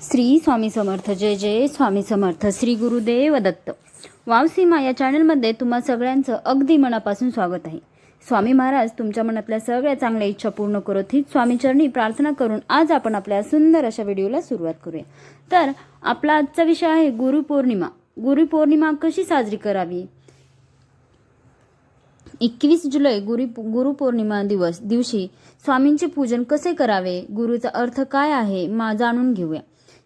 श्री स्वामी समर्थ. जय जय स्वामी समर्थ. श्री गुरुदेव दत्त. वावसीमा या चॅनलमध्ये तुम्हा सगळ्यांचं अगदी मनापासून स्वागत आहे. स्वामी महाराज तुमच्या मनातल्या सगळ्या चांगल्या इच्छा पूर्ण करत ही स्वामीचरणी प्रार्थना करून आज आपण आपल्या सुंदर अशा व्हिडिओला सुरुवात करूया. तर आपला आजचा विषय आहे गुरुपौर्णिमा गुरुपौर्णिमा कशी साजरी करावी? एकवीस जुलै गुरु गुरुपौर्णिमा दिवस दिवशी स्वामींचे पूजन कसे करावे? गुरुचा अर्थ काय आहे? मा जाणून घेऊया.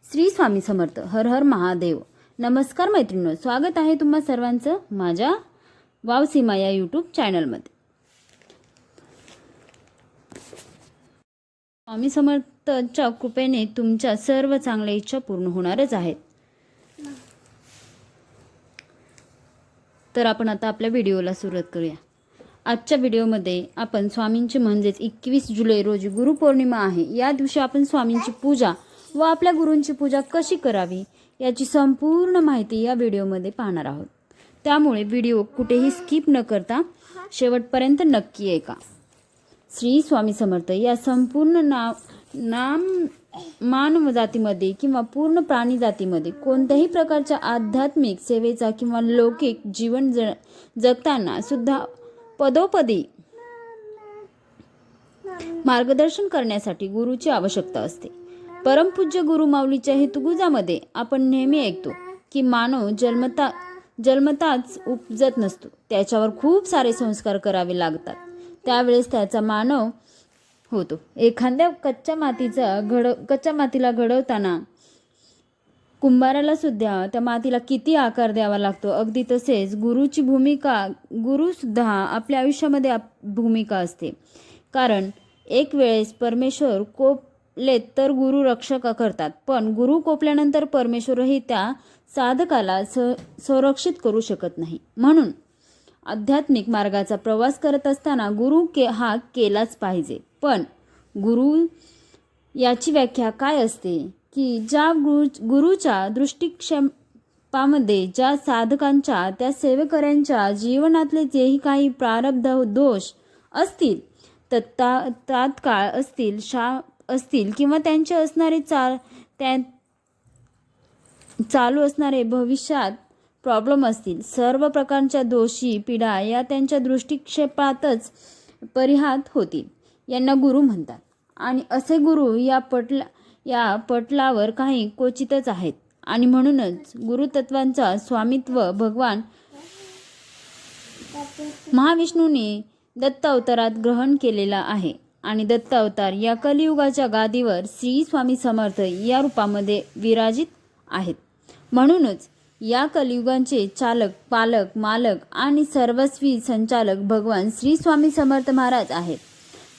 श्री स्वामी समर्थ हर हर महादेव. नमस्कार मैत्रिणी स्वागत आहे तुम्हा सर्वांचं माझ्या वावसीमा या यूट्यूब चॅनलमध्ये स्वामी समर्थच्या कृपेने तुमच्या सर्व चांगल्या इच्छा पूर्ण होणारच आहेत. तर आपण आता आपल्या व्हिडिओला सुरुवात करूया. आजच्या व्हिडिओमध्ये आपण स्वामींची म्हणजेच एकवीस जुलै रोजी गुरुपौर्णिमा आहे. या दिवशी आपण स्वामींची पूजा व आपल्या गुरूंची पूजा कशी करावी याची संपूर्ण माहिती या व्हिडिओमध्ये पाहणार आहोत. त्यामुळे व्हिडिओ कुठेही स्किप न करता शेवटपर्यंत नक्की ऐका. श्री स्वामी समर्थ या संपूर्ण नाव नाम मानव जातीमध्ये किंवा पूर्ण प्राणी जातीमध्ये कोणत्याही प्रकारच्या आध्यात्मिक सेवेचा किंवा लौकिक जीवन ज जगताना सुद्धा पदोपदी मार्गदर्शन करण्यासाठी गुरुची आवश्यकता असते. परमपूज्य गुरुमाऊलीच्या हेतुगुजामध्ये आपण नेहमी ऐकतो की मानव जन्मता जन्मताच उपजत नसतो. त्याच्यावर खूप सारे संस्कार करावे लागतात. त्यावेळेस त्याचा मानव होतो. एखाद्या कच्च्या मातीचा घड कच्च्या मातीला घडवताना कुंभाराला सुद्धा त्या मातीला किती आकार द्यावा लागतो? अगदी तसेच गुरुची भूमिका गुरुसुद्धा आपल्या आयुष्यामध्ये आप भूमिका असते. कारण एक वेळेस परमेश्वर कोप लेत तर गुरु रक्षक करतात. पण गुरु कोपल्यानंतर परमेश्वरही त्या साधकाला स संरक्षित करू शकत नाही. म्हणून आध्यात्मिक मार्गाचा प्रवास करत असताना गुरु के हा केलाच पाहिजे. पण गुरु याची व्याख्या काय असते? की ज्या गुरु गुरुच्या दृष्टिक्षेपामध्ये ज्या साधकांच्या त्या सेवेकऱ्यांच्या जीवनातले जेही काही प्रारब्ध दोष असतील तत्ता तात्काळ असतील शा असतील किंवा त्यांचे असणारे चाल त्या चालू असणारे भविष्यात प्रॉब्लेम असतील. सर्व प्रकारच्या दोषी पिढा या त्यांच्या दृष्टिक्षेपातच परिहात होतील यांना गुरु म्हणतात. आणि असे गुरु या पटला या पटलावर काही क्वचितच आहेत. आणि म्हणूनच गुरुतत्वांचा स्वामित्व भगवान महाविष्णूने दत्त अवतारात ग्रहण केलेला आहे. आणि दत्त अवतार या कलियुगाच्या गादीवर श्री स्वामी समर्थ या रूपामध्ये विराजित आहेत. म्हणूनच या कलियुगांचे चालक पालक मालक आणि सर्वस्वी संचालक भगवान श्री स्वामी समर्थ महाराज आहेत.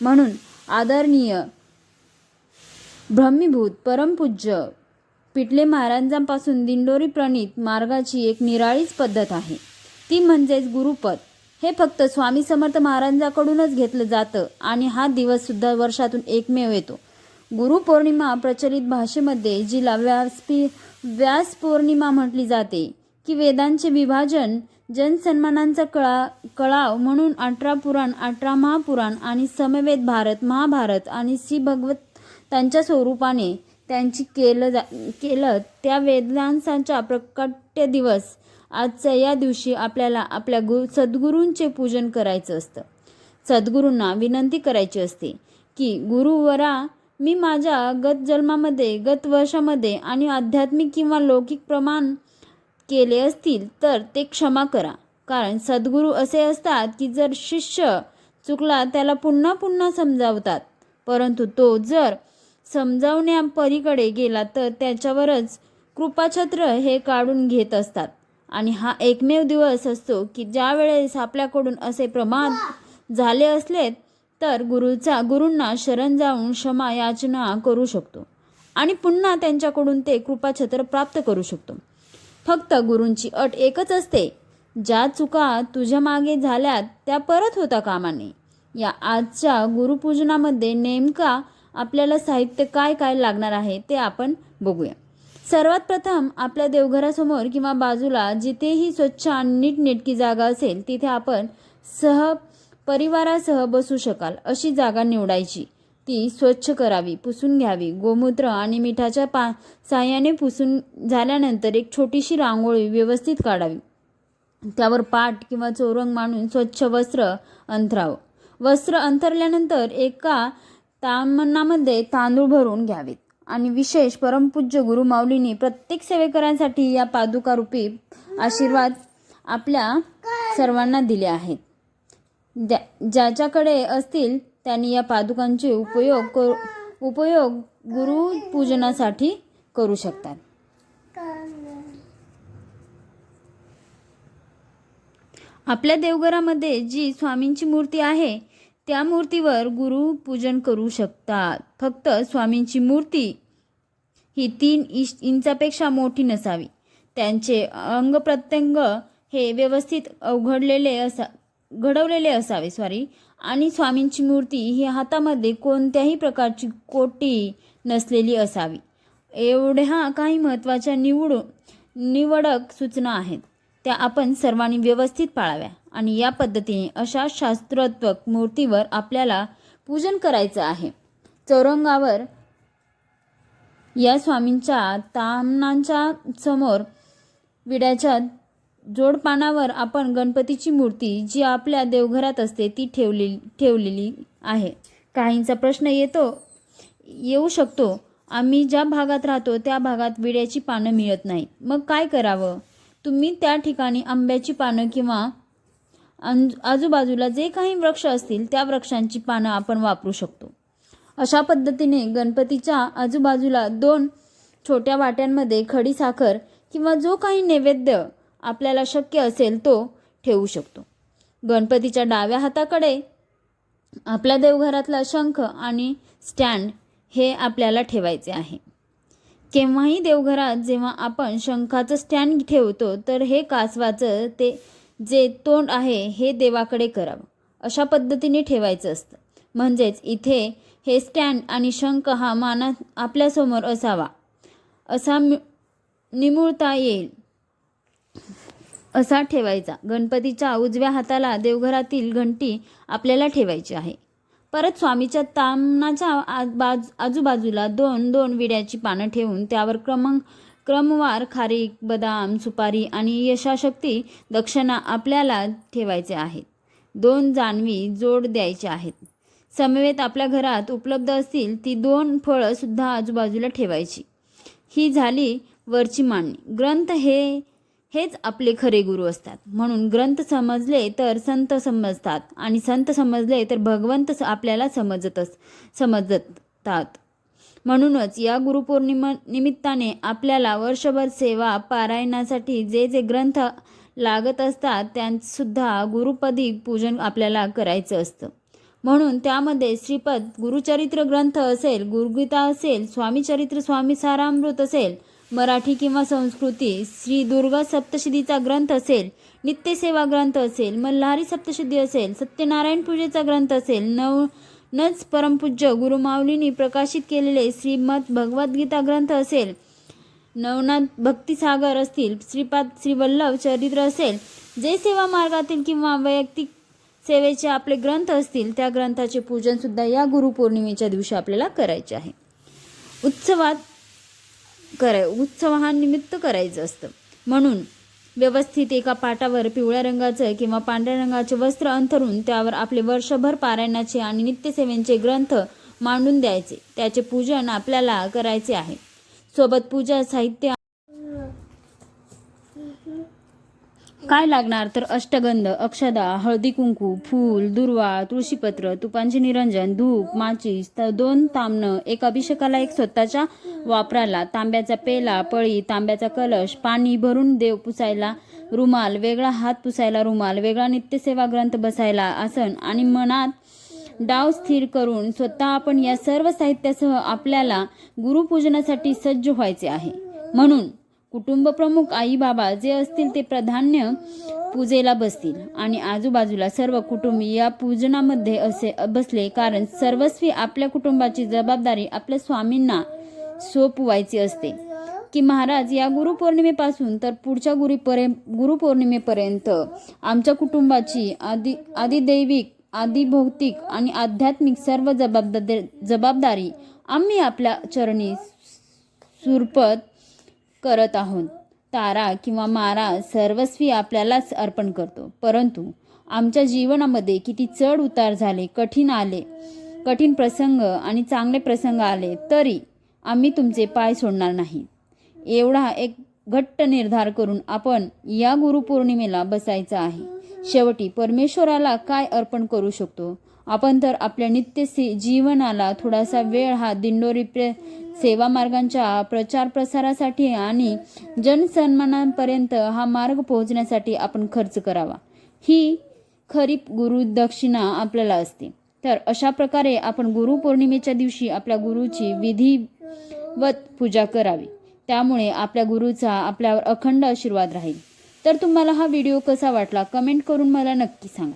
म्हणून आदरणीय ब्रह्मीभूत परमपूज्य पिटले महाराजांपासून दिंडोरी प्रणित मार्गाची एक निराळीच पद्धत आहे. ती म्हणजेच गुरुपद. हे फक्त स्वामी समर्थ महाराजांकडूनच घेतलं जातं आणि हा दिवस सुद्धा वर्षातून एकमेव येतो. गुरुपौर्णिमा प्रचलित भाषेमध्ये जिला व्यासपी व्यास पौर्णिमा म्हटली जाते की वेदांचे विभाजन जनसन्मानांचा कळा कळाव म्हणून अठरा पुराण अठरा महापुराण आणि समवेद भारत महाभारत आणि श्री भगवत त्यांच्या स्वरूपाने त्यांची केलं जा केलं त्या वेदांसांचा प्रकट्य दिवस आजच्या या दिवशी आपल्याला आपल्या गु सद्गुरूंचे पूजन करायचं असतं. सद्गुरूंना विनंती करायची असते की गुरुवरा मी माझ्या गत जन्मामध्ये गत वर्षामध्ये आणि आध्यात्मिक किंवा लौकिक प्रमाण केले असतील तर ते क्षमा करा. कारण सद्गुरू असे असतात की जर शिष्य चुकला त्याला पुन्हा पुन्हा समजावतात. परंतु तो जर समजावण्यापरीकडे गेला तर त्याच्यावरच कृपाछत्र हे काढून घेत असतात. आणि हा एकमेव दिवस असतो की ज्या वेळेस आपल्याकडून असे प्रमाद झाले असले तर गुरुचा गुरूंना शरण जाऊन क्षमा याचना करू शकतो. आणि पुन्हा त्यांच्याकडून ते कृपाछत्र प्राप्त करू शकतो. फक्त गुरूंची अट एकच असते. ज्या चुका तुझ्या मागे झाल्यात त्या परत होता कामाने. या आजच्या गुरुपूजनामध्ये नेमका आपल्याला साहित्य काय काय लागणार आहे ते आपण बघूया. सर्वात प्रथम आपल्या देवघरासमोर किंवा बाजूला जिथेही स्वच्छ आणि नीटनेटकी जागा असेल तिथे आपण सह परिवारासह बसू शकाल अशी जागा निवडायची. ती स्वच्छ करावी पुसून घ्यावी. गोमूत्र आणि मिठाच्या पा साह्याने पुसून झाल्यानंतर एक छोटीशी रांगोळी व्यवस्थित काढावी. त्यावर पाट किंवा चोरंग मांडून स्वच्छ वस्त्र अंथरावं. वस्त्र अंथरल्यानंतर एका तामनामध्ये तांदूळ भरून घ्यावेत. आणि विशेष परमपूज्य गुरु माऊलींनी प्रत्येक सेवेकरांसाठी या पादुकारूपी आशीर्वाद आपल्या सर्वांना दिले आहेत. ज्या ज्याच्याकडे असतील त्यांनी या पादुकांचे उपयोग करू उपयोग गुरुपूजनासाठी करू शकतात. आपल्या देवघरामध्ये जी स्वामींची मूर्ती आहे त्या मूर्तीवर गुरुपूजन करू शकतात. फक्त स्वामींची मूर्ती ही तीन इश इंचापेक्षा मोठी नसावी. त्यांचे अंग प्रत्यंग हे व्यवस्थित अवघडलेले असा घडवलेले असावे सॉरी आणि स्वामींची मूर्ती ही हातामध्ये कोणत्याही प्रकारची कोटी नसलेली असावी. एवढ्या काही महत्त्वाच्या निवडू निवडक सूचना आहेत. त्या आपण सर्वांनी व्यवस्थित पाळाव्या. आणि या पद्धतीने अशा शास्त्रोत्वक मूर्तीवर आपल्याला पूजन करायचं आहे. चौरंगावर या स्वामींच्या तामणांच्या समोर विड्याच्या जोडपानावर आपण गणपतीची मूर्ती जी आपल्या देवघरात असते ती ठेवली ठेवलेली आहे. काहींचा प्रश्न येतो येऊ शकतो आम्ही ज्या भागात राहतो त्या भागात विड्याची पानं मिळत नाही मग काय करावं? तुम्ही त्या ठिकाणी आंब्याची पानं किंवा आजूबाजूला जे काही वृक्ष असतील त्या वृक्षांची पानं आपण वापरू शकतो. अशा पद्धतीने गणपतीच्या आजूबाजूला दोन छोट्या वाट्यांमध्ये खडी साखर किंवा जो काही नैवेद्य आपल्याला शक्य असेल तो ठेवू शकतो. गणपतीच्या डाव्या हाताकडे आपल्या देवघरातला शंख आणि स्टँड हे आपल्याला ठेवायचे आहे. केव्हाही देवघरात जेव्हा आपण शंखाचं स्टँड ठेवतो तर हे कासवाचं ते जे तोंड आहे हे देवाकडे करावं. अशा पद्धतीने ठेवायचं असतं. म्हणजेच इथे हे स्टँड आणि शंख हा माना आपल्यासमोर असावा. असा मि- निमुळता येईल. असा ठेवायचा. गणपतीच्या उजव्या हाताला देवघरातील घंटी आपल्याला ठेवायची आहे. परत स्वामीच्या तामणाच्या आ- बाज आजूबाजूला दोन दोन विड्याची पानं ठेवून त्यावर क्रमांक क्रमवार खारीक बदाम सुपारी आणि यशाशक्ती दक्षिणा आपल्याला ठेवायचे आहेत. दोन जानवी जोड द्यायचे आहेत. समवेत आपल्या घरात उपलब्ध असतील ती दोन फळं सुद्धा आजूबाजूला ठेवायची. ही झाली वरची मांडणी. ग्रंथ हे हेच आपले खरे गुरु असतात. म्हणून ग्रंथ समजले तर संत समजतात आणि संत समजले तर भगवंत आपल्याला समजतच समजतात. म्हणूनच या गुरुपौर्णिमा निमित्ताने आपल्याला वर्षभर सेवा पारायणासाठी जे जे ग्रंथ लागत असतात त्यांसुद्धा गुरुपदी पूजन आपल्याला करायचं असतं. म्हणून त्यामध्ये श्रीपद गुरुचरित्र ग्रंथ असेल गुरुगीता असेल स्वामीचरित्र स्वामी सारामृत असेल मराठी किंवा संस्कृती श्री दुर्गा सप्तशतीचा ग्रंथ असेल नित्यसेवा ग्रंथ असेल मल्हारी सप्तशती असेल सत्यनारायण पूजेचा ग्रंथ असेल नव नच परमपूज्य गुरुमाऊलींनी प्रकाशित केलेले श्रीमद भगवद्गीता ग्रंथ असेल. नवनाथ भक्तिसागर असतील श्रीपाद श्रीवल्लभ चरित्र असेल जे सेवा मार्गातील किंवा वैयक्तिक सेवेचे आपले ग्रंथ असतील त्या ग्रंथाचे पूजनसुद्धा या गुरुपौर्णिमेच्या दिवशी आपल्याला करायचे आहे. उत्सवात कराय उत्सवानिमित्त करायचं असतं. म्हणून व्यवस्थित एका पाटावर पिवळ्या रंगाचं किंवा पांढऱ्या रंगाचे वस्त्र अंथरून त्यावर आपले वर्षभर पारायणाचे आणि नित्यसेवेंचे ग्रंथ मांडून द्यायचे. त्याचे पूजन आपल्याला करायचे आहे. सोबत पूजा साहित्य काय लागणार तर अष्टगंध अक्षदा हळदी कुंकू फूल दुर्वा तुळशीपत्र तुपांचे निरंजन धूप माचीस तर दोन तांबणं एक अभिषेकाला एक स्वतःच्या वापराला तांब्याचा पेला पळी तांब्याचा कलश पाणी भरून देव पुसायला रुमाल वेगळा हात पुसायला रुमाल वेगळा नित्यसेवा ग्रंथ बसायला आसन आणि मनात डाव स्थिर करून स्वतः आपण या सर्व साहित्यासह आपल्याला गुरुपूजनासाठी सज्ज व्हायचे आहे. म्हणून कुटुंब प्रमुख आई बाबा जे असतील ते प्राधान्य पूजेला बसतील. आणि आजूबाजूला सर्व कुटुंबीय या पूजनामध्ये असे बसले कारण सर्वस्वी आपल्या कुटुंबाची जबाबदारी आपल्या स्वामींना सोपवायची असते. की महाराज या गुरुपौर्णिमेपासून तर पुढच्या गुरुपरे गुरुपौर्णिमेपर्यंत आमच्या कुटुंबाची आदि आदिदैविक आदिभौतिक आणि आध्यात्मिक सर्व जबाबदारी जबाबदारी आम्ही आपल्या चरणी सुरपत करत आहोत. तारा किंवा मारा सर्वस्वी आपल्यालाच अर्पण करतो. परंतु आमच्या जीवनामध्ये किती चढ उतार झाले कठीण आले कठीण प्रसंग आणि चांगले प्रसंग आले तरी आम्ही तुमचे पाय सोडणार नाही. एवढा एक घट्ट निर्धार करून आपण या गुरुपौर्णिमेला बसायचं आहे. शेवटी परमेश्वराला काय अर्पण करू शकतो? आपण तर आपल्या नित्य सी जीवनाला थोडासा वेळ हा दिंडोरी प्रे सेवा मार्गांच्या प्रचार प्रसारासाठी आणि जनसन्मानापर्यंत हा मार्ग पोहोचण्यासाठी आपण खर्च करावा. ही खरी गुरुदक्षिणा आपल्याला असते. तर अशा प्रकारे आपण गुरुपौर्णिमेच्या दिवशी आपल्या गुरुची विधिवत पूजा करावी. त्यामुळे आपल्या गुरुचा आपल्यावर अखंड आशीर्वाद राहील. तर तुम्हाला हा व्हिडिओ कसा वाटला कमेंट करून मला नक्की सांगा.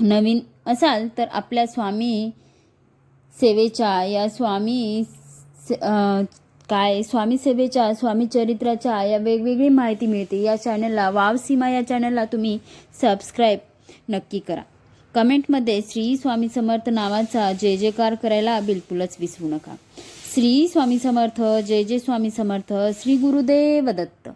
नवीन असाल तर आपल्या स्वामी सेवेच्या या स्वामी से- काय? स्वामी सेवेच्या स्वामी चरित्राच्या या वेगवेगळी माहिती मिळते. या चॅनलला वाव सीमा या चॅनलला तुम्ही सबस्क्राईब नक्की करा. कमेंटमध्ये श्री स्वामी समर्थ नावाचा जय जयकार करायला बिलकुलच विसरू नका. श्री स्वामी समर्थ जय जय स्वामी समर्थ श्री गुरुदेव दत्त.